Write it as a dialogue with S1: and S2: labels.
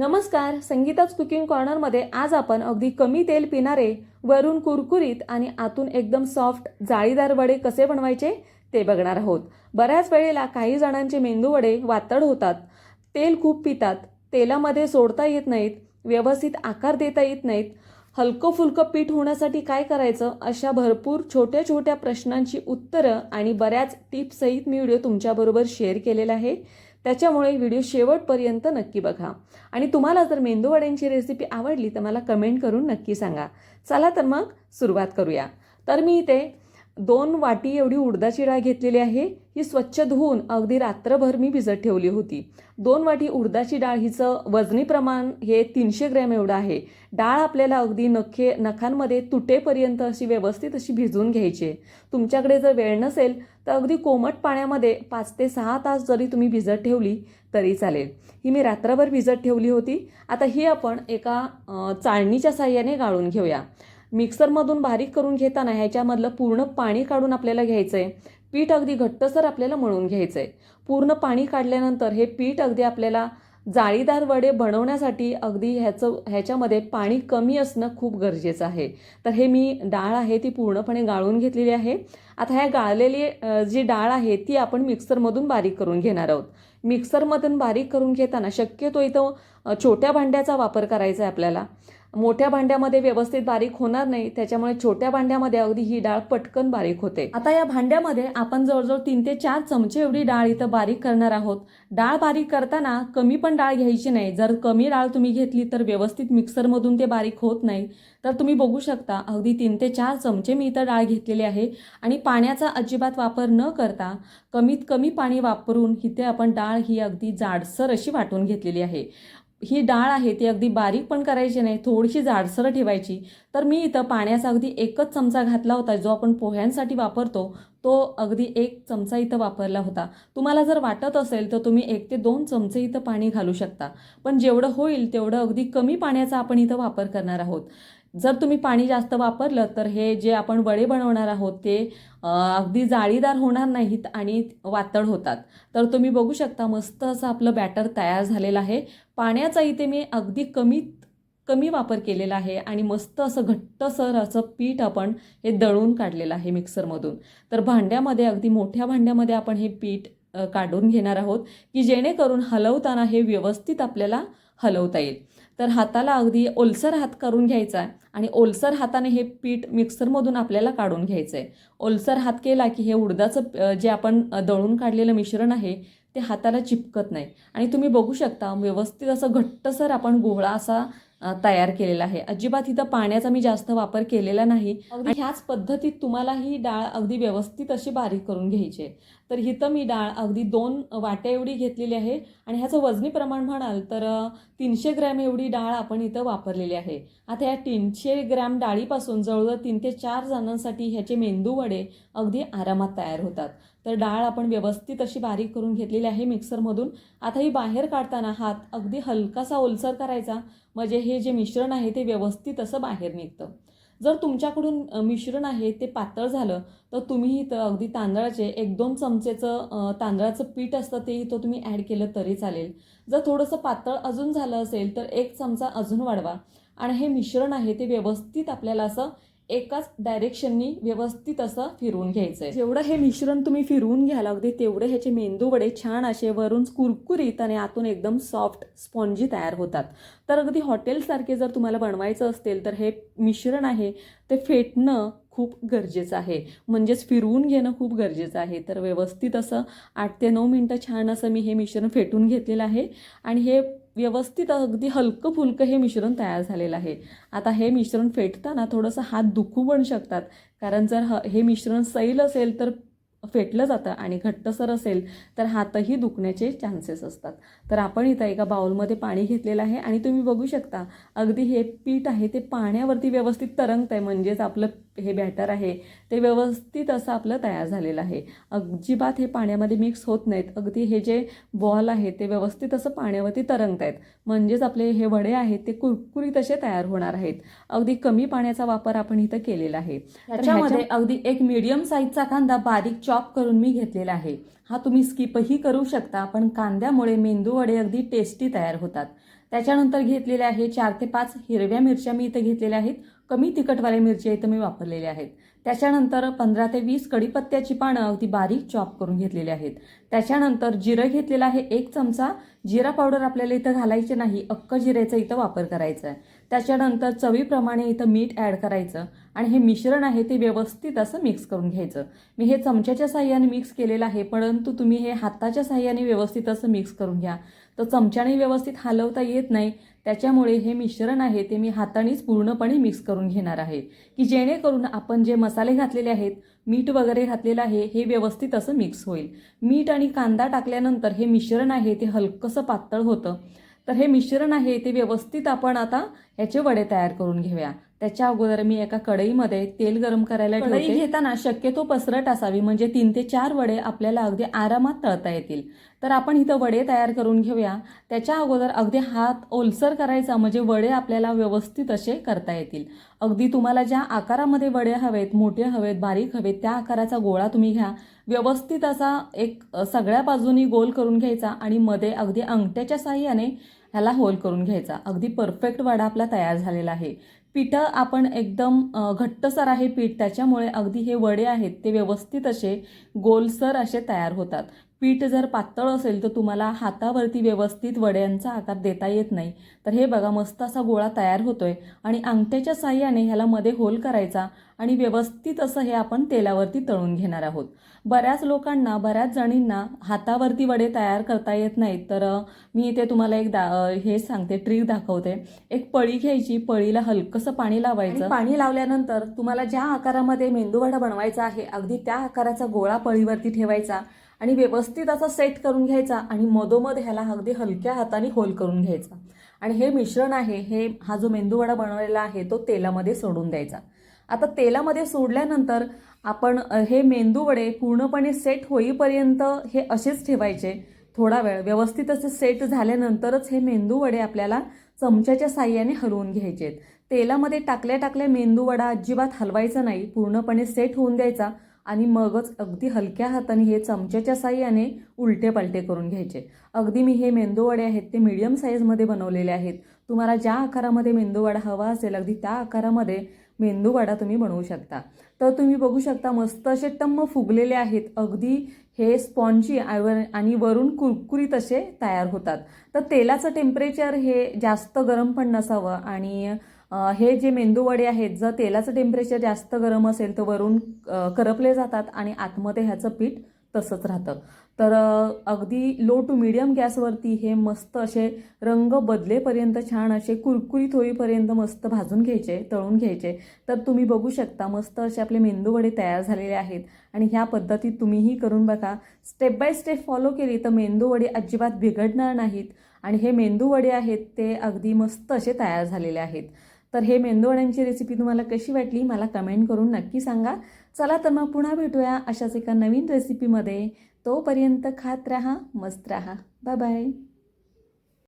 S1: नमस्कार संगीताच कुकिंग कॉर्नरमध्ये आज आपण अगदी कमी तेल पिणारे वरून कुरकुरीत आणि आतून एकदम सॉफ्ट जाळीदार वडे कसे बनवायचे ते बघणार आहोत. बऱ्याच वेळेला काही जणांचे मेंदू वडे वातड होतात तेल खूप पितात तेलामध्ये सोडता येत नाहीत व्यवस्थित आकार देता येत नाहीत. हलकं फुलकं पीठ होण्यासाठी काय करायचं अशा भरपूर छोट्या छोट्या प्रश्नांची उत्तरं आणि बऱ्याच टिप्ससहित मी व्हिडिओ तुमच्याबरोबर शेअर केलेला आहे. त्याच्यामुळे व्हिडिओ शेवटपर्यंत नक्की बघा. आणि तुम्हाला जर मेंदूवड्यांची रेसिपी आवडली तर मला कमेंट करून नक्की सांगा. चला तर मग सुरुवात करूया. तर मी इथे दोन वाटी एवढी उडदाची डाळ घेतलेली आहे. ही स्वच्छ धुवून अगदी रात्रभर मी भिजत ठेवली होती. दोन वाटी उडदाची डाळ हिचं वजनी प्रमाण हे तीनशे ग्रॅम एवढं आहे. डाळ आपल्याला अगदी नखे नखांमध्ये तुटेपर्यंत अशी व्यवस्थित अशी भिजवून घ्यायची आहे. तुमच्याकडे जर वेळ नसेल तर अगदी कोमट पाण्यामध्ये पाच ते सहा तास जरी तुम्ही भिजत ठेवली तरी चालेल. ही मी रात्रभर भिजत ठेवली होती. आता ही आपण एका चाळणीच्या साह्याने गाळून घेऊया. मिक्सरमधून बारीक करून घेताना ह्याच्यामधलं पूर्ण पाणी काढून आपल्याला घ्यायचं आहे पीठ अगदी घट्टसर आपल्याला मळून घ्यायचं आहे पूर्ण पाणी काढल्यानंतर हे पीठ अगदी आपल्याला जाळीदार वडे बनवण्यासाठी अगदी ह्याचं ह्याच्यामध्ये पाणी कमी असणं खूप गरजेचं आहे. तर हे मी डाळ आहे ती पूर्णपणे गाळून घेतलेली आहे. आता ह्या गाळलेली जी डाळ आहे ती आपण मिक्सरमधून बारीक करून घेणार आहोत. मिक्सरमधून बारीक करून घेताना शक्यतो इथं छोट्या भांड्याचा वापर करायचा आहे आपल्याला. मोठ्या भांड्यामध्ये व्यवस्थित बारीक होणार नाही त्याच्यामुळे छोट्या भांड्यामध्ये अगदी ही डाळ पटकन बारीक होते. आता या भांड्यामध्ये आपण जवळजवळ तीन ते चार चमचे एवढी डाळ इथं बारीक करणार आहोत. डाळ बारीक करताना कमी पण डाळ घ्यायची नाही. जर कमी डाळ तुम्ही घेतली तर व्यवस्थित मिक्सरमधून ते बारीक होत नाही. तर तुम्ही बघू शकता अगदी तीन ते चार चमचे मी इथं डाळ घेतलेली आहे. आणि पाण्याचा अजिबात वापर न करता कमीत कमी पाणी वापरून इथे आपण डाळ ही अगदी जाडसर अशी वाटून घेतलेली आहे. ही डाळ आहे ती अगदी बारीक पण करायची नाही थोडीशी जाडसर ठेवायची. तर मी इथं पाण्याचा अगदी एकच चमचा घातला होता जो आपण पोह्यांसाठी वापरतो तो अगदी एक चमचा इथं वापरला होता. तुम्हाला जर वाटत असेल तर तुम्ही एक ते दोन चमचे इथं पाणी घालू शकता. पण जेवढं होईल तेवढं अगदी कमी पाण्याचा आपण इथं वापर करणार आहोत. जर तुम्ही पाणी जास्त वापरलं तर हे जे आपण वडे बनवणार आहोत ते अगदी जाळीदार होणार नाहीत आणि वातड होतात. तर तुम्ही बघू शकता मस्त असं आपलं बॅटर तयार झालेलं आहे. पाण्याचा इथे मी अगदी कमीत कमी वापर केलेला आहे आणि मस्त असं घट्टसर असं पीठ आपण हे दळून काढलेलं आहे मिक्सरमधून. तर भांड्यामध्ये अगदी मोठ्या भांड्यामध्ये आपण हे पीठ काढून घेणार आहोत की जेणेकरून हलवताना हे व्यवस्थित आपल्याला हलवता येईल. तर हाताला अगदी ओलसर हात करून घ्यायचा आहे. आणि ओलसर हाताने हे पीठ मिक्सरमधून आपल्याला काढून घ्यायचं आहे. ओलसर हात केला की हे उडदाचं जे आपण दळून काढलेलं मिश्रण आहे ते हाताला चिपकत नाही. आणि तुम्ही बघू शकता व्यवस्थित असं घट्टसर आपण गोळा असा तयार केलेला आहे. अजिबात इथं पाण्याचा मी जास्त वापर केलेला नाही. ह्याच पद्धतीत तुम्हाला ही डाळ अगदी व्यवस्थित अशी बारीक करून घ्यायची आहे. तर हिथं मी डाळ अगदी दोन वाट्या एवढी घेतलेली आहे. आणि ह्याचं वजनी प्रमाण म्हणाल तर तीनशे ग्रॅम एवढी डाळ आपण इथं वापरलेली आहे. आता या तीनशे ग्रॅम डाळीपासून जवळजवळ तीन ते चार जणांसाठी ह्याचे मेंदू वडे अगदी आरामात तयार होतात. तर डाळ आपण व्यवस्थित अशी बारीक करून घेतलेली आहे मिक्सरमधून. आता ही बाहेर काढताना हात अगदी हलकासा ओलसर करायचा. म्हणजे हे जे मिश्रण आहे ते व्यवस्थित असं बाहेर निघतं. जर तुमच्याकडून मिश्रण आहे ते पातळ झालं तर तुम्ही इथं अगदी तांदळाचे एक दोन चमचेचं तांदळाचं पीठ असतं ते इथं तुम्ही ॲड केलं तरी चालेल. जर थोडंसं पातळ अजून झालं असेल तर एक चमचा अजून वाढवा. आणि हे मिश्रण आहे ते व्यवस्थित आपल्याला असं एकाच डायरेक्शननी व्यवस्थित असं फिरवून घ्यायचं आहे जेवढं हे मिश्रण तुम्ही फिरवून घ्याल अगदी तेवढे ह्याचे मेंदू वडे छान असे वरून कुरकुरीत आणि आतून एकदम सॉफ्ट स्पॉन्जी तयार होतात. तर अगदी हॉटेलसारखे जर तुम्हाला बनवायचं असेल तर हे मिश्रण आहे ते फेटणं खूप गरजेचं आहे. म्हणजेच फिरवून घेणं खूप गरजेचं आहे. तर व्यवस्थित असं आठ ते नऊ मिनटं छान असं मी हे मिश्रण फेटून घेतलेलं आहे. आणि हे व्यवस्थित अगदी हलकं फुलकं हे मिश्रण तयार झालेलं आहे. आता हे मिश्रण फेटताना थोडंसं हात दुखू पण शकतात. कारण जर ह हे मिश्रण सैल असेल तर फेटलं जातं आणि घट्टसर असेल तर हातही दुखण्याचे चान्सेस असतात. तर आपण इथं एका बाउलमध्ये पाणी घेतलेलं आहे आणि तुम्ही बघू शकता अगदी हे पीठ आहे ते पाण्यावरती व्यवस्थित तरंगत आहे म्हणजेच आपलं हे बॅटर आहे. ते व्यवस्थित असं आपलं तयार झालेलं आहे. अजिबात हे पाण्यामध्ये मिक्स होत नाहीत. अगदी हे जे बॉल आहे ते व्यवस्थित असं पाण्यावरती तरंगत आहेत म्हणजेच आपले हे वडे आहेत ते कुरकुरीत असे तयार होणार आहेत. अगदी कमी पाण्याचा वापर आपण इथं केलेला आहे. त्याच्यामध्ये अगदी एक मीडियम साईजचा कांदा बारीक चॉप करून मी घेतलेला आहे. हा तुम्ही स्किपही करू शकता पण कांद्यामुळे मेंदू वडे अगदी टेस्टी तयार होतात. त्याच्यानंतर घेतलेले आहे चार ते पाच हिरव्या मिरच्या मी इथं घेतलेल्या आहेत. कमी तिखटवाल्या मिरच्या इथं मी वापरलेल्या आहेत. त्याच्यानंतर पंधरा ते वीस कडीपत्त्याची पानं अगदी बारीक चॉप करून घेतलेली आहेत. त्याच्यानंतर जिरं घेतलेलं आहे एक चमचा. जिरा पावडर आपल्याला इथं घालायचे नाही. अक्क जिऱ्याचा इथं वापर करायचा आहे. त्याच्यानंतर चवीप्रमाणे इथं मीठ ॲड करायचं आणि हे मिश्रण आहे ते व्यवस्थित असं मिक्स करून घ्यायचं. मी हे चमच्याच्या साह्याने मिक्स केलेलं आहे परंतु तुम्ही हे हाताच्या साह्याने व्यवस्थित असं मिक्स करून घ्या. तर चमच्याने व्यवस्थित हलवता येत नाही. त्याच्यामुळे हे मिश्रण आहे ते मी हातानेच पूर्णपणे मिक्स करून घेणार आहे. की जेणेकरून आपण जे मसाले घातलेले आहेत मीठ वगैरे घातलेलं आहे हे व्यवस्थित असं मिक्स होईल. मीठ आणि कांदा टाकल्यानंतर हे मिश्रण आहे ते हलकंसं पातळ होतं. तर हे मिश्रण आहे ते व्यवस्थित आपण आता ह्याचे वडे तयार करून घेऊया. त्याच्या अगोदर मी एका कढईमध्ये तेल गरम करायला कढई घेताना शक्यतो पसरट असावी म्हणजे तीन ते चार वडे आपल्याला अगदी आरामात तळता येतील. तर आपण इथं वडे तयार करून घेऊया. त्याच्या अगोदर अगदी हात ओलसर करायचा म्हणजे वडे आपल्याला व्यवस्थित असे करता येतील. अगदी तुम्हाला ज्या आकारामध्ये वडे हवेत मोठे हवेत बारीक हवेत त्या आकाराचा गोळा तुम्ही घ्या. व्यवस्थित असा एक सगळ्या बाजूनी गोल करून घ्यायचा आणि मध्ये अगदी अंगठ्याच्या साह्याने ह्याला होल करून घ्यायचा. अगदी परफेक्ट वडा आपला तयार झालेला आहे. पिठं आपण एकदम घट्टसर आहे पीठ त्याच्यामुळे अगदी हे वडे आहेत ते व्यवस्थित असे गोलसर असे तयार होतात. पीठ जर पातळ असेल तर तुम्हाला हातावरती व्यवस्थित वड्यांचा आकार देता येत नाही. तर हे बघा मस्त असा गोळा तयार होतोय आणि अंगठ्याच्या साह्याने ह्याला मध्ये होल करायचा आणि व्यवस्थित असं हे आपण तेलावरती तळून घेणार आहोत. बऱ्याच लोकांना बऱ्याच जणींना हातावरती वडे तयार करता येत नाहीत. तर मी इथे तुम्हाला एक दा हे सांगते ट्रिक दाखवते. एक पळी घ्यायची पळीला हलकंसं पाणी लावायचं. पाणी लावल्यानंतर तुम्हाला ज्या आकारामध्ये मेंदूवडा बनवायचा आहे अगदी त्या आकाराचा गोळा पळीवरती ठेवायचा. आणि व्यवस्थित असा सेट करून घ्यायचा आणि मधोमध ह्याला अगदी हलक्या हाताने होल करून घ्यायचा. आणि हे मिश्रण आहे हे हा जो मेंदूवडा बनवलेला आहे तो तेलामध्ये सोडून द्यायचा. आता तेलामध्ये सोडल्यानंतर आपण हे मेंदूवडे पूर्णपणे सेट होईपर्यंत हे असेच ठेवायचे थोडा वेळ. व्यवस्थित असे सेट झाल्यानंतरच हे मेंदूवडे आपल्याला चमच्याच्या साह्याने हलवून घ्यायचे आहेत तेलामध्ये टाकल्या टाकल्या मेंदूवडा अजिबात हलवायचा नाही. पूर्णपणे सेट होऊन द्यायचा. आणि मगच अगदी हलक्या हाताने हे चमच्याच्या साह्याने उलटे पालटे करून घ्यायचे. अगदी मी हे मेंदूवडे आहेत ते मीडियम साईजमध्ये बनवलेले आहेत. तुम्हाला ज्या आकारामध्ये मेंदूवडा हवा असेल अगदी त्या आकारामध्ये मेंदूवडा तुम्ही बनवू शकता. तर तुम्ही बघू शकता मस्त असे टम्म फुगलेले आहेत. अगदी हे स्पॉन्जी आणि वरून कुरकुरीत असे तयार होतात. तर तेलाचं टेम्परेचर हे जास्त गरम पण नसावं आणि हे जे मेंदूवडे आहेत जर तेलाचं टेम्परेचर जास्त गरम असेल तर वरून करपले जातात आणि आतमध्ये ह्याचं पीठ तसंच राहतं. तर अगदी लो टू मिडियम गॅसवरती हे मस्त असे रंग बदलेपर्यंत छान असे कुरकुरीत होईपर्यंत मस्त भाजून घ्यायचे तळून घ्यायचे. तर तुम्ही बघू शकता मस्त असे आपले मेंदूवडे तयार झालेले आहेत आणि ह्या पद्धतीत तुम्हीही करून बघा. स्टेप बाय स्टेप फॉलो केली तर मेंदूवडे अजिबात बिघडणार नाहीत आणि हे मेंदूवडे आहेत ते अगदी मस्त असे तयार झालेले आहेत. तर हे मेंदूवड्यांची रेसिपी तुम्हाला कशी वाटली मला कमेंट करून नक्की सांगा. चला तर मग पुन्हा भेटूया अशाच एका नवीन रेसिपीमध्ये तोपर्यंत खात राहा मस्त राहा. Bye bye